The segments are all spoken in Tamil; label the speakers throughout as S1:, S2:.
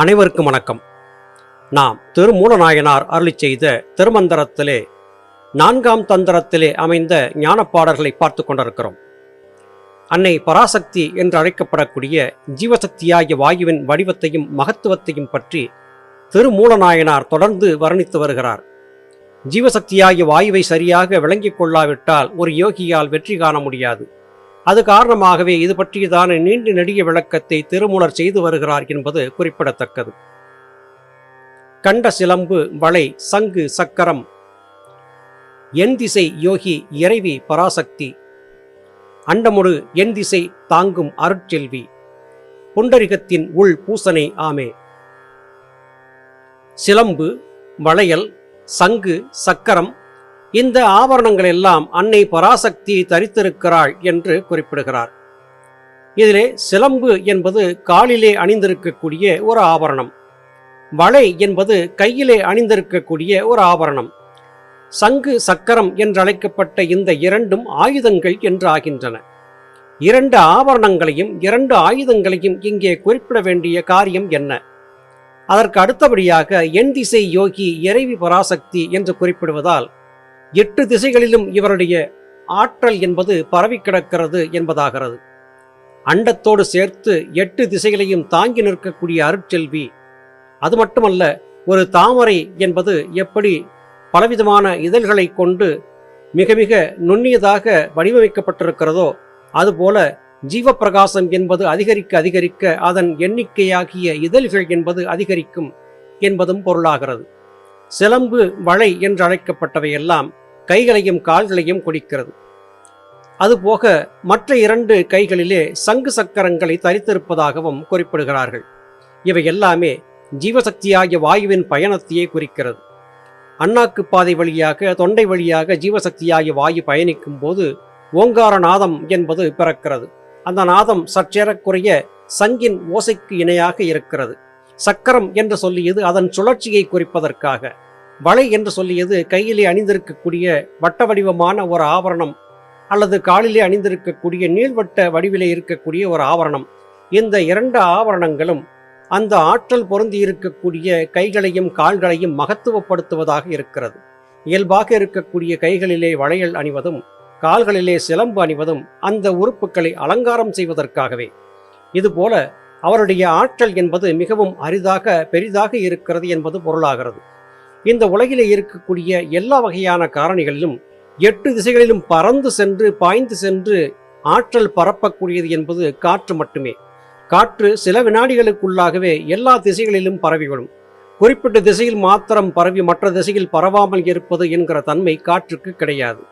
S1: அனைவருக்கும் வணக்கம். நாம் திருமூலநாயனார் அருளி செய்த திருமந்திரத்திலே நான்காம் தந்திரத்திலே அமைந்த ஞானப்பாடல்களை பார்த்து கொண்டிருக்கிறோம். அன்னை பராசக்தி என்று அழைக்கப்படக்கூடிய ஜீவசக்தியாகிய வாயுவின் வடிவத்தையும் மகத்துவத்தையும் பற்றி திருமூலநாயனார் தொடர்ந்து வர்ணித்து வருகிறார். ஜீவசக்தியாகிய வாயுவை சரியாக விளங்கிக் கொள்ளாவிட்டால் ஒரு யோகியால் வெற்றி காண முடியாது. அது காரணமாகவே இது பற்றியதான நீண்ட நெடிய விளக்கத்தை திருமூலர் செய்து வருகிறார் என்பது குறிப்பிடத்தக்கது. கண்ட சிலம்பு வளை சங்கு சக்கரம். என் திசை யோகி இறைவி பராசக்தி. அண்டமுடு என் திசை தாங்கும் அருட்செல்வி. புண்டரிகத்தின் உள் பூசனை ஆமே. சிலம்பு வளையல் சங்கு சக்கரம் இந்த ஆபரணங்கள் எல்லாம் அன்னை பராசக்தி தரித்திருக்கிறாள் என்று குறிப்பிடுகிறார். இதிலே சிலம்பு என்பது காலிலே அணிந்திருக்கக்கூடிய ஒரு ஆபரணம். வளை என்பது கையிலே அணிந்திருக்கக்கூடிய ஒரு ஆபரணம். சங்கு சக்கரம் என்றழைக்கப்பட்ட இந்த இரண்டும் ஆயுதங்கள் என்று ஆகின்றன இரண்டு ஆபரணங்களையும் இரண்டு ஆயுதங்களையும் இங்கே குறிப்பிட வேண்டிய காரியம் என்ன? அதற்கு அடுத்தபடியாக என் திசை யோகி இறைவி பராசக்தி என்று குறிப்பிடுவதால் எட்டு திசைகளிலும் இவருடைய ஆற்றல் என்பது பரவி கிடக்கிறது என்பதாகிறது. அண்டத்தோடு சேர்த்து எட்டு திசைகளையும் தாங்கி நிற்கக்கூடிய அருட்செல்வி அது மட்டுமல்ல ஒரு தாமரை என்பது எப்படி பலவிதமான இதழ்களை கொண்டு மிக மிக நுண்ணியதாக வடிவமைக்கப்பட்டிருக்கிறதோ அதுபோல ஜீவப்பிரகாசம் என்பது அதிகரிக்க அதிகரிக்க அதன் எண்ணிக்கையாகிய இதழ்கள் என்பது அதிகரிக்கும் என்பதும் பொருளாகிறது. சிலம்பு வளை என்று அழைக்கப்பட்டவையெல்லாம் கைகளையும் கால்களையும் குடிக்கிறது. அதுபோக மற்ற இரண்டு கைகளிலே சங்கு சக்கரங்களை தரித்திருப்பதாகவும் குறிப்பிடுகிறார்கள். இவை எல்லாமே ஜீவசக்தியாகிய வாயுவின் பயணத்தையே குறிக்கிறது. அண்ணாக்கு பாதை வழியாக தொண்டை வழியாக ஜீவசக்தியாகிய வாயு பயணிக்கும் போது ஓங்கார நாதம் என்பது பிறக்கிறது. அந்த நாதம் சற்றேறக்குறைய சங்கின் ஓசைக்கு இணையாக இருக்கிறது. சக்கரம் என்று சொல்லியது அதன் சுழற்சியை குறிப்பதற்காக. வளை என்று சொல்லியது கையிலே அணிந்திருக்கக்கூடிய வட்ட வடிவமான ஒரு ஆபரணம் அல்லது காலிலே அணிந்திருக்கக்கூடிய நீள்வட்ட வடிவிலே இருக்கக்கூடிய ஒரு ஆபரணம். இந்த இரண்டு ஆபரணங்களும் அந்த ஆற்றல் பொருந்தி இருக்கக்கூடிய கைகளையும் கால்களையும் மகத்துவப்படுத்துவதாக இருக்கிறது. இயல்பாக இருக்கக்கூடிய கைகளிலே வளையல் அணிவதும் கால்களிலே சிலம்பு அணிவதும் அந்த உறுப்புகளை அலங்காரம் செய்வதற்காகவே. இதுபோல அவருடைய ஆற்றல் என்பது மிகவும் அரிதாக பெரிதாக இருக்கிறது என்பது பொருளாகிறது. இந்த உலகிலே இருக்கக்கூடிய எல்லா வகையான காரணிகளிலும் எட்டு திசைகளிலும் பறந்து சென்று பாய்ந்து சென்று ஆற்றல் பரப்பக்கூடியது என்பது காற்று மட்டுமே. காற்று சில வினாடிகளுக்குள்ளாகவே எல்லா திசைகளிலும் பரவிவிடும். குறிப்பிட்ட திசையில் மாத்திரம் பரவி மற்ற திசையில் பரவாமல் இருப்பது என்கிற தன்மை காற்றுக்கு கிடையாது.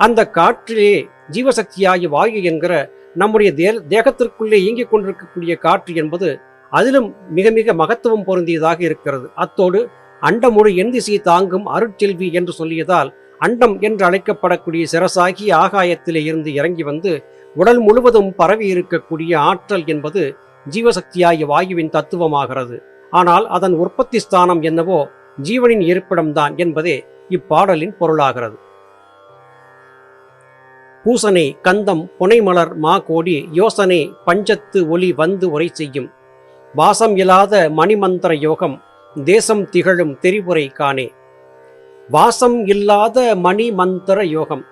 S1: அந்த காற்றிலே ஜீவசக்தியாகி வாயு என்கிற நம்முடைய தே தேகத்திற்குள்ளே இயங்கிக் கொண்டிருக்கக்கூடிய காற்று என்பது அதிலும் மிக மிக மகத்துவம் பொருந்தியதாக இருக்கிறது. அத்தோடு அண்டமுழு என் திசையை தாங்கும் அருட்செல்வி என்று சொல்லியதால் அண்டம் என்று அழைக்கப்படக்கூடிய சிரசாகி ஆகாயத்திலே இருந்து இறங்கி வந்து உடல் முழுவதும் பரவி இருக்கக்கூடிய ஆற்றல் என்பது ஜீவசக்தியாகிய வாயுவின் தத்துவமாகிறது. ஆனால் அதன் உற்பத்தி ஸ்தானம் என்னவோ ஜீவனின் இருப்பிடம்தான் என்பதே இப்பாடலின் பொருளாகிறது. பூசனை கந்தம் புனைமலர் மா கோடி யோசனை பஞ்சத்து ஒளி வந்து உரை செய்யும். வாசம் இல்லாத மணிமந்திர யோகம் தேசம் திகழும் தெரிவுரை காணே. வாசம் இல்லாத மணி மந்திர யோகம்.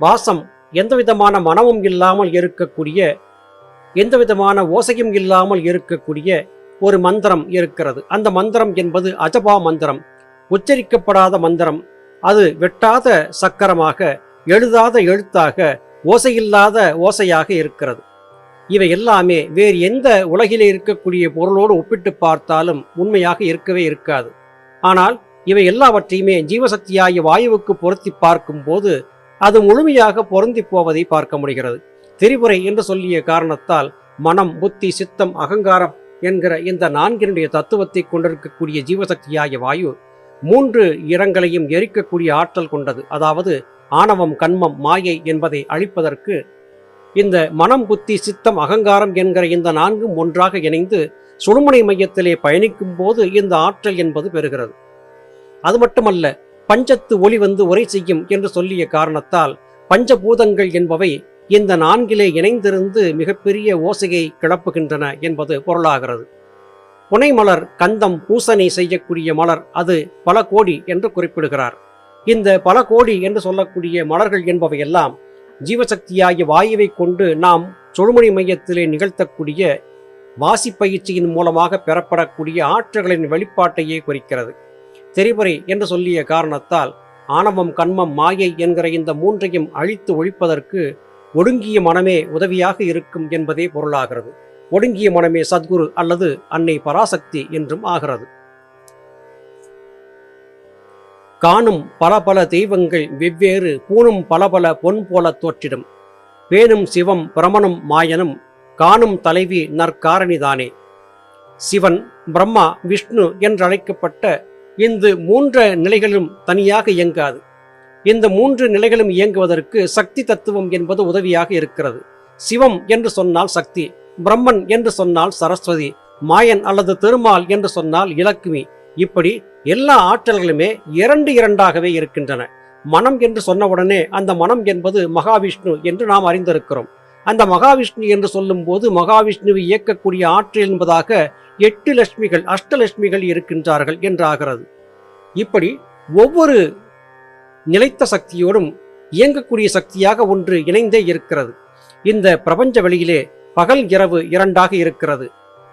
S1: வாசம் எந்த விதமான மனமும் இல்லாமல் இருக்கக்கூடிய எந்த விதமான ஓசையும் இல்லாமல் இருக்கக்கூடிய ஒரு மந்திரம் இருக்கிறது. அந்த மந்திரம் என்பது அஜபா மந்திரம். உச்சரிக்கப்படாத மந்திரம். அது வெட்டாத சக்கரமாக எழுதாத எழுத்தாக ஓசையில்லாத ஓசையாக இருக்கிறது. இவை எல்லாமே வேறு எந்த உலகிலே இருக்கக்கூடிய பொருளோடு ஒப்பிட்டு பார்த்தாலும் உண்மையாக இருக்கவே இருக்காது. ஆனால் இவை எல்லாவற்றையுமே ஜீவசக்தியாகிய வாயுவுக்கு பொருத்தி பார்க்கும்போது அது முழுமையாக பொருந்தி போவதை பார்க்க முடிகிறது. திரிபுரை என்று சொல்லிய காரணத்தால் மனம் புத்தி சித்தம் அகங்காரம் என்கிற இந்த நான்கினுடைய தத்துவத்தை கொண்டிருக்கக்கூடிய ஜீவசக்தியாகிய வாயு மூன்று இரங்களையும் எரிக்கக்கூடிய ஆற்றல் கொண்டது. அதாவது ஆணவம் கண்மம் மாயை என்பதை அழிப்பதற்கு இந்த மனம் புத்தி சித்தம் அகங்காரம் என்கிற இந்த நான்கும் ஒன்றாக இணைந்து சுழுமுனை மையத்திலே பயணிக்கும் போது இந்த ஆற்றல் என்பது பெறுகிறது. அது மட்டுமல்ல பஞ்சத்து ஒளி வந்து உரை செய்யும் என்று சொல்லிய காரணத்தால் பஞ்சபூதங்கள் என்பவை இந்த நான்கிலே இணைந்திருந்து மிகப்பெரிய ஓசையை கிளப்புகின்றன என்பது பொருளாகிறது. புனைமலர் கந்தம் பூசணி செய்யக்கூடிய மலர் அது பல கோடி என்று குறிப்பிடுகிறார். இந்த பல கோடி என்று சொல்லக்கூடிய மலர்கள் என்பவையெல்லாம் ஜீவசக்தியாகிய வாயுவை கொண்டு நாம் சொழுமணி மையத்திலே நிகழ்த்தக்கூடிய வாசிப்பயிற்சியின் மூலமாக பெறப்படக்கூடிய ஆற்றல்களின் வெளிப்பாட்டையே குறிக்கிறது. தெரிபுரை என்று சொல்லிய காரணத்தால் ஆணவம் கண்மம் மாயை என்கிற இந்த மூன்றையும் அழித்து ஒழிப்பதற்கு ஒடுங்கிய மனமே உதவியாக இருக்கும் என்பதே பொருளாகிறது. ஒடுங்கிய மனமே சத்குரு அல்லது அன்னை பராசக்தி என்றும் ஆகிறது. காணும் பல பல தெய்வங்கள் வெவ்வேறு பூணும் பல பல பொன் போல தோற்றிடும். பேணும் சிவம் பிரமனும் மாயனும் காணும் தலைவி நற்காரணிதானே சிவன் பிரம்மா விஷ்ணு என்றழைக்கப்பட்ட இந்த மூன்று நிலைகளும் தனியாக இயங்காது. இந்த மூன்று நிலைகளும் இயங்குவதற்கு சக்தி தத்துவம் என்பது உதவியாக இருக்கிறது. சிவம் என்று சொன்னால் சக்தி பிரம்மன் என்று சொன்னால் சரஸ்வதி மாயன் அல்லது திருமால் என்று சொன்னால் இலக்குமி இப்படி எல்லா ஆற்றல்களுமே இரண்டு இரண்டாகவே இருக்கின்றன. மனம் என்று சொன்னவுடனே அந்த மனம் என்பது மகாவிஷ்ணு என்று நாம் அறிந்திருக்கிறோம். அந்த மகாவிஷ்ணு என்று சொல்லும்போது மகாவிஷ்ணுவை இயக்கக்கூடிய ஆற்றல் என்பதாக எட்டு லட்சுமிகள் அஷ்டலட்சுமிகள் இருக்கின்றார்கள் என்றாகிறது. இப்படி ஒவ்வொரு நிலைத்த சக்தியோடும் இயங்கக்கூடிய சக்தியாக ஒன்று இணைந்தே இருக்கிறது. இந்த பிரபஞ்ச வெளியிலே பகல் இரவு இரண்டாக இருக்கிறது.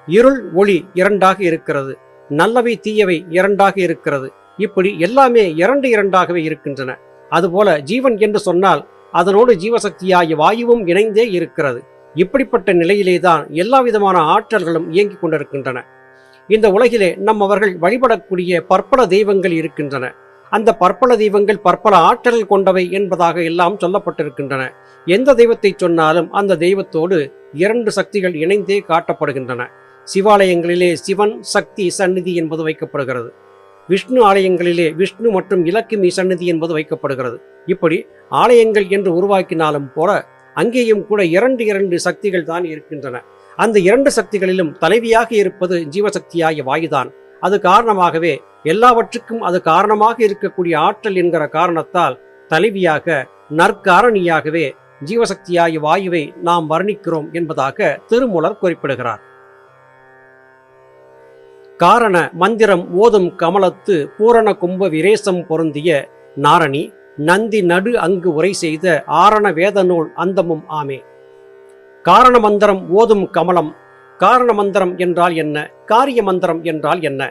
S1: இருள் ஒளி இரண்டாக இருக்கிறது. நல்லவை தீயவை இரண்டாக இருக்கிறது. இப்படி எல்லாமே இரண்டு இரண்டாகவே இருக்கின்றன. அதுபோல ஜீவன் என்று சொன்னால் அதனோடு ஜீவசக்தியாகிய வாயுவும் இணைந்தே இருக்கிறது. இப்படிப்பட்ட நிலையிலேதான் எல்லா விதமான ஆற்றல்களும் இயங்கிக் கொண்டிருக்கின்றன. இந்த உலகிலே நம்மவர்கள் வழிபடக்கூடிய பற்பல தெய்வங்கள் இருக்கின்றன. அந்த பற்பல தெய்வங்கள் பற்பல ஆற்றல் கொண்டவை என்பதாக எல்லாம் சொல்லப்பட்டிருக்கின்றன. எந்த தெய்வத்தை சொன்னாலும் அந்த தெய்வத்தோடு இரண்டு சக்திகள் இணைந்தே காட்டப்படுகின்றன. சிவாலயங்களிலே சிவன் சக்தி சந்நிதி என்பது வைக்கப்படுகிறது. விஷ்ணு ஆலயங்களிலே விஷ்ணு மற்றும் இலக்குமி சந்நிதி என்பது வைக்கப்படுகிறது. இப்படி ஆலயங்கள் என்று உருவாக்கினாலும் போல அங்கேயும் கூட இரண்டு இரண்டு சக்திகள் தான் இருக்கின்றன. அந்த இரண்டு சக்திகளிலும் தலைவியாக இருப்பது ஜீவசக்தியாகிய வாயுதான். அது காரணமாகவே எல்லாவற்றுக்கும் அது காரணமாக இருக்கக்கூடிய ஆற்றல் என்கிற காரணத்தால் தலைவியாக நற்காரணியாகவே ஜீவசக்தியாகிய வாயுவை நாம் வர்ணிக்கிறோம் என்பதாக திருமூலர் குறிப்பிடுகிறார். காரண மந்திரம் ஓதும் கமலத்து பூரண கும்ப விரேசம் பொருந்திய நாரணி நந்தி நடு அங்கு உரை செய்த ஆரண வேத நூல் அந்தமும் ஆமே. காரண மந்திரம் ஓதும் கமலம் காரண மந்திரம் என்றால் என்ன காரிய மந்திரம் என்றால் என்ன?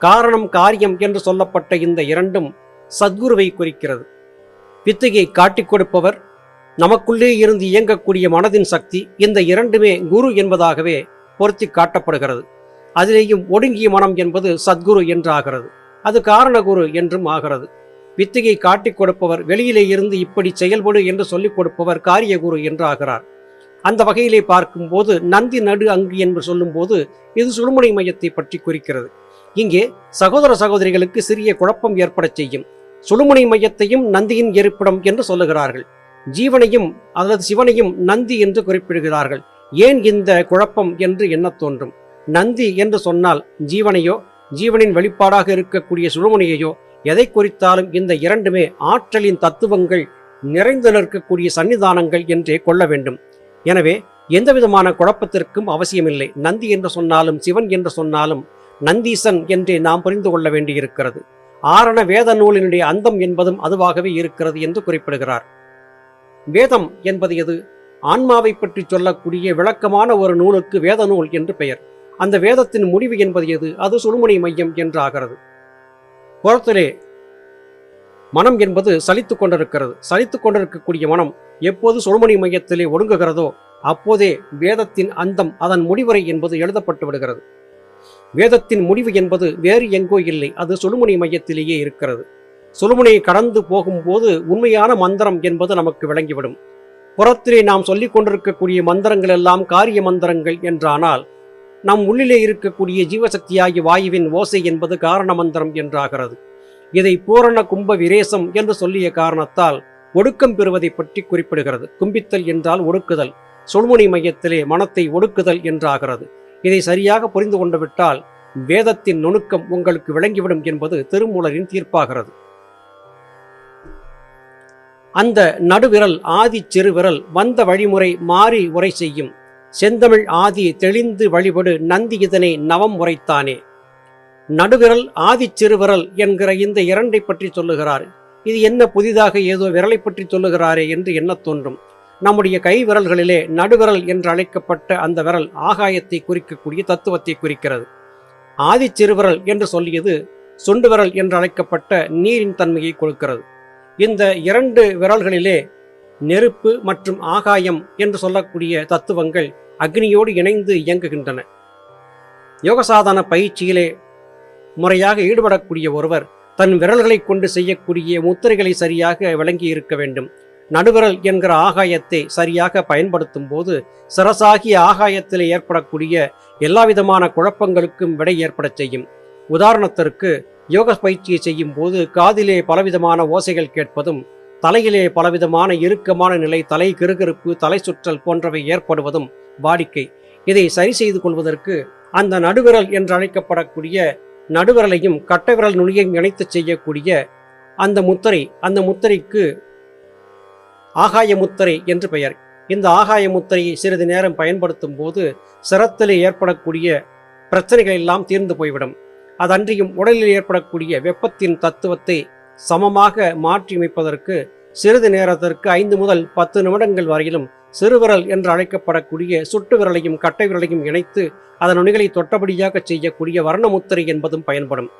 S1: காரணம் காரியம் என்று சொல்லப்பட்ட இந்த இரண்டும் சத்குருவை குறிக்கிறது. வித்தையை காட்டிக் கொடுப்பவர் நமக்குள்ளே இருந்து இயங்கக்கூடிய மனதின் சக்தி இந்த இரண்டுமே குரு என்பதாகவே பொருத்தி காட்டப்படுகிறது. அதிலேயும் ஒடுங்கிய மனம் என்பது சத்குரு என்றாகிறது. அது காரணகுரு என்றும் ஆகிறது. வித்தையை காட்டிக் கொடுப்பவர் வெளியிலே இருந்து இப்படி செயல்படு என்று சொல்லிக் கொடுப்பவர் காரியகுரு என்றாகிறார். அந்த வகையிலே பார்க்கும்போது நந்தி நடு அங்கு என்று சொல்லும்போது இது சுழுமுனை மையத்தை பற்றி குறிக்கிறது. இங்கே சகோதர சகோதரிகளுக்கு சிறிய குழப்பம் ஏற்படச் செய்யும். சுழுமுனை மையத்தையும் நந்தியின் இருப்பிடம் என்று சொல்லுகிறார்கள். ஜீவனையும் அல்லது சிவனையும் நந்தி என்று குறிப்பிடுகிறார்கள். ஏன் இந்த குழப்பம் என்று எண்ணத் தோன்றும். நந்தி என்று சொன்னால் ஜீவனையோ ஜீவனின் வெளிப்பாடாக இருக்கக்கூடிய சுழுமுனையையோ எதை குறித்தாலும் இந்த இரண்டுமே ஆற்றலின் தத்துவங்கள் நிறைந்து நிற்கக்கூடிய சன்னிதானங்கள் என்றே கொள்ள வேண்டும். எனவே எந்தவிதமான குழப்பத்திற்கும் அவசியமில்லை. நந்தி என்று சொன்னாலும் சிவன் என்று சொன்னாலும் நந்தீசன் என்றே நாம் புரிந்து கொள்ள வேண்டியிருக்கிறது. ஆரண வேத நூலினுடைய அந்தம் என்பதும் அதுவாகவே இருக்கிறது என்று குறிப்பிடுகிறார். வேதம் என்பது எது? ஆன்மாவை பற்றி சொல்லக்கூடிய விளக்கமான ஒரு நூலுக்கு வேத நூல் என்று பெயர். அந்த வேதத்தின் முடிவு என்பது எது? அது சுழுமுனை மையம் என்றாகிறது. புறத்திலே மனம் என்பது சலித்து கொண்டிருக்கிறது. சலித்து கொண்டிருக்கக்கூடிய மனம் எப்போது சுழுமணி மையத்திலே ஒடுங்குகிறதோ அப்போதே வேதத்தின் அந்தம் அதன் முடிவுரை என்பது எழுதப்பட்டு விடுகிறது. வேதத்தின் முடிவு என்பது வேறு எங்கோ இல்லை. அது சுழுமுனை மையத்திலேயே இருக்கிறது. சுழுமுனையை கடந்து போகும்போது உண்மையான மந்திரம் என்பது நமக்கு விளங்கிவிடும். புறத்திலே நாம் சொல்லிக் கொண்டிருக்கக்கூடிய மந்திரங்கள் எல்லாம் காரிய மந்திரங்கள் என்றானால் நம் உள்ளிலே இருக்கக்கூடிய ஜீவசக்தியாகிய வாயுவின் ஓசை என்பது காரண மந்திரம் என்றாகிறது. இதை பூரண கும்ப விரேசம் என்று சொல்லிய காரணத்தால் ஒடுக்கம் பெறுவதை பற்றி குறிப்பிடுகிறது. கும்பித்தல் என்றால் ஒடுக்குதல். சொல்முனை மையத்திலே மனத்தை ஒடுக்குதல் என்றாகிறது. இதை சரியாக புரிந்து கொண்டுவிட்டால் வேதத்தின் நுணுக்கம் உங்களுக்கு விளங்கிவிடும் என்பது திருமூலரின் தீர்ப்பாகிறது. அந்த நடுவிரல் ஆதி சிறுவிரல் வந்த வழிமுறை மாறி உரை செய்யும். செந்தமிழ் ஆதி தெளிந்து வழிபடு நந்தி இதனை நவம் உரைத்தானே. நடுவிரல் ஆதி சிறுவிரல் என்கிற இந்த இரண்டை பற்றி சொல்லுகிறார். இது என்ன புதிதாக ஏதோ விரலை பற்றி சொல்லுகிறாரே என்று எண்ணத் தோன்றும். நம்முடைய கை விரல்களிலே நடுவிரல் என்று அழைக்கப்பட்ட அந்த விரல் ஆகாயத்தை குறிக்கக்கூடிய தத்துவத்தை குறிக்கிறது. ஆதி சிறுவிரல் என்று சொல்லியது சுண்டு விரல் என்று அழைக்கப்பட்ட நீரின் தன்மையை கொடுக்கிறது. இந்த இரண்டு விரல்களிலே நெருப்பு மற்றும் ஆகாயம் என்று சொல்லக்கூடிய தத்துவங்கள் அக்னியோடு இணைந்து இயங்குகின்றன. யோகசாதன பயிற்சியிலே முறையாக ஈடுபடக்கூடிய ஒருவர் தன் விரல்களை கொண்டு செய்யக்கூடிய முத்திரைகளை சரியாக விளங்கி இருக்க வேண்டும். நடுவிரல் என்கிற ஆகாயத்தை சரியாக பயன்படுத்தும் போது சிரசாகிய ஆகாயத்தில் ஏற்படக்கூடிய எல்லாவிதமான குழப்பங்களுக்கும் விடை ஏற்படச் செய்யும். உதாரணத்திற்கு யோக பயிற்சியை செய்யும் போது காதிலே பலவிதமான ஓசைகள் கேட்பதும் தலையிலே பலவிதமான இறுக்கமான நிலை தலை கிருகிருப்பு தலை சுற்றல் போன்றவை ஏற்படுவதும் வாடிக்கை. இதை சரி செய்து கொள்வதற்கு அந்த நடுவிரல் என்று அழைக்கப்படக்கூடிய நடுவிரலையும் கட்டைவிரல் நுனியையும் இணைத்து செய்யக்கூடிய அந்த முத்திரை அந்த முத்திரைக்கு ஆகாய முத்திரை என்று பெயர். இந்த ஆகாய முத்திரையை சிறிது நேரம் பயன்படுத்தும் போது சிரத்திலே ஏற்படக்கூடிய பிரச்சனைகள் எல்லாம் தீர்ந்து போய்விடும். அதன்றியும் உடலில் ஏற்படக்கூடிய வெப்பத்தின் தத்துவத்தை சமமாக மாற்றியமைப்பதற்கு சிறிது நேரத்திற்கு ஐந்து முதல் பத்து நிமிடங்கள் வரையிலும் சிறுவிரல் என்று அழைக்கப்படக்கூடிய சுட்டு விரலையும் கட்டை விரலையும் இணைத்து அதன் நுனிகளை தொட்டபடியாக செய்யக்கூடிய வர்ண முத்திரை என்பதும் பயன்படும்.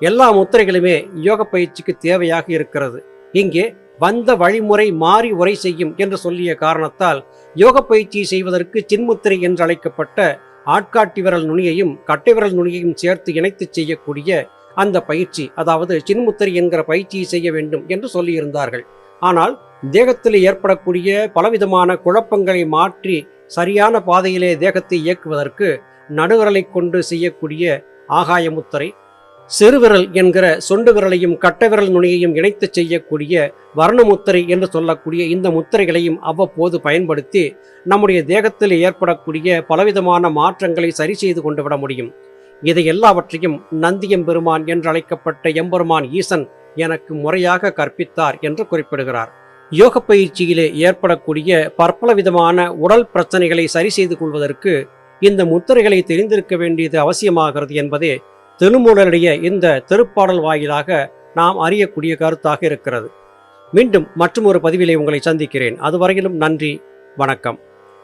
S1: எல்லா முத்திரைகளுமே யோக பயிற்சிக்கு தேவையாக இருக்கிறது. இங்கே வந்த வழிமுறை மாறி உரை செய்யும் என்று சொல்லிய காரணத்தால் யோக பயிற்சி செய்வதற்கு சின்முத்திரை என்று அழைக்கப்பட்ட ஆட்காட்டி விரல் நுனியையும் கட்டை விரல் நுனியையும் சேர்த்து இணைத்து செய்யக்கூடிய அந்த பயிற்சி அதாவது சின்முத்திரை என்கிற பயிற்சியை செய்ய வேண்டும் என்று சொல்லியிருந்தார்கள். ஆனால் தேகத்தில் ஏற்படக்கூடிய பலவிதமான குழப்பங்களை மாற்றி சரியான பாதையிலே தேகத்தை இயக்குவதற்கு நடுவிரலை கொண்டு செய்யக்கூடிய ஆகாய முத்திரை சிறுவிரல் என்கிற சொண்டு விரலையும் கட்டவிரல் நுனியையும் இணைத்து செய்யக்கூடிய வர்ணமுத்திரை என்று சொல்லக்கூடிய இந்த முத்திரைகளையும் அவ்வப்போது பயன்படுத்தி நம்முடைய தேகத்தில் ஏற்படக்கூடிய பலவிதமான மாற்றங்களை சரி செய்து கொண்டு விட முடியும். இதை எல்லாவற்றையும் நந்தியம்பெருமான் பெருமான் என்றழைக்கப்பட்ட எம்பெருமான் ஈசன் எனக்கு முறையாக கற்பித்தார் என்று குறிப்பிடுகிறார். யோக பயிற்சியிலே ஏற்படக்கூடிய பற்பல விதமான உடல் பிரச்சனைகளை சரி செய்து கொள்வதற்கு இந்த முத்திரைகளை தெரிந்திருக்க வேண்டியது அவசியமாகிறது என்பதே திருமூலருடைய இந்த திருப்பாடல் வாயிலாக நாம் அறியக்கூடிய கருத்தாக இருக்கிறது. மீண்டும் மற்றும் ஒரு பதிவிலே உங்களை சந்திக்கிறேன். அதுவரையிலும் நன்றி வணக்கம்.